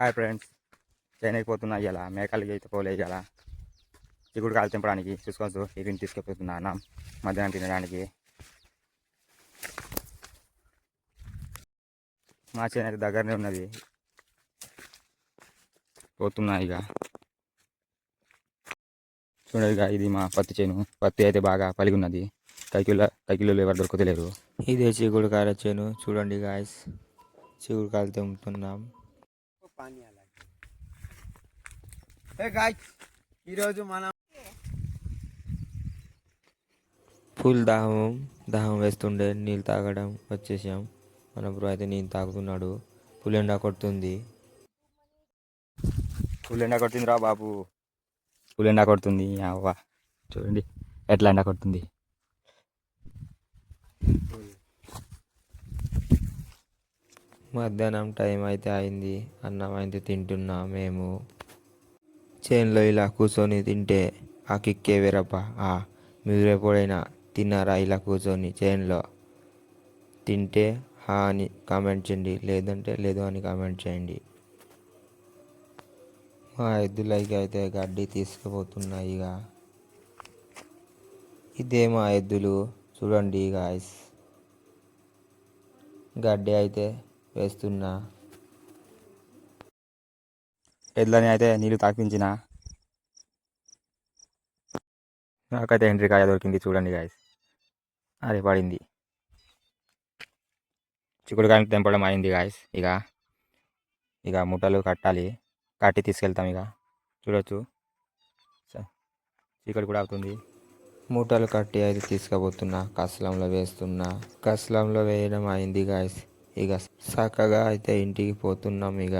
Hi friends చైనాకి పోతున్నా ఇలా మేకలకి అయితే పోలే ఇలా చిగుడు కాలు తెంపడానికి చూసుకోవచ్చు ఇవిని తీసుకుపోతున్నా అన్నం. మధ్యాహ్నం తినడానికి. మా చేను దగ్గరనే ఉన్నది. పోతున్నా ఇక. చూడండి ఇది మా పత్తి చేను. పత్తి అయితే బాగా పలిగి ఉన్నది. కైకిలో కైకిలో ఎవరు దొరకతలేరు. ఇదే చిగుడు కాల చేను. చూడండి గాయస్ చిగుడు కాలు తెంపుతున్నాం. హే గాయ్స్ ఈరోజు మనం ఫుల్ దాహం దాహం వేస్తుండే నీళ్ళు తాగడం వచ్చేసాం. మన బ్రో అయితే నీళ్ళు తాగుతున్నాడు. ఫుల్ ఎండ కొడుతుంది. ఫుల్ ఎండ కొడుతుంది రా బాబు. ఫుల్ ఎండ కొడుతుంది. అవ్వ చూడండి ఎట్లా ఎండ కొడుతుంది. మధ్యాహ్నం టైం అయితే అయింది. అన్నం అయితే తింటున్నాం మేము. చేనులో ఇలా కూర్చొని తింటే ఆ కిక్కే వేరప్ప ఆ మీరు ఎప్పుడైనా తిన్నారా ఇలా కూర్చొని చేనులో? తింటే హా అని కామెంట్ చేయండి. లేదంటే లేదు అని కామెంట్ చేయండి. మా ఎద్దులకి అయితే గడ్డి తీసుకుపోతున్నాయి ఇక. ఇదే మా ఎద్దులు. చూడండి గాయస్ గడ్డి అయితే వేస్తున్నా. ఎడ్లని అయితే నీళ్ళు తాకించిన. నాకైతే ఎండ్రికాయ దొరికింది చూడండి గాయస్ అది పడింది. చిక్కుడుకాయలు తెంపడం అయింది గాయస్ ఇక ఇక ముట్టలు కట్టాలి. కట్టి తీసుకెళ్తాం ఇక. చూడొచ్చు. చీకటి కూడా అవుతుంది. మూటలు కట్టి అయితే తీసుకుపోతున్నా. కసలంలో వేస్తున్నా. కసలంలో వేయడం అయింది గాయస్ ఇక చక్కగా అయితే ఇంటికి పోతున్నాం ఇక.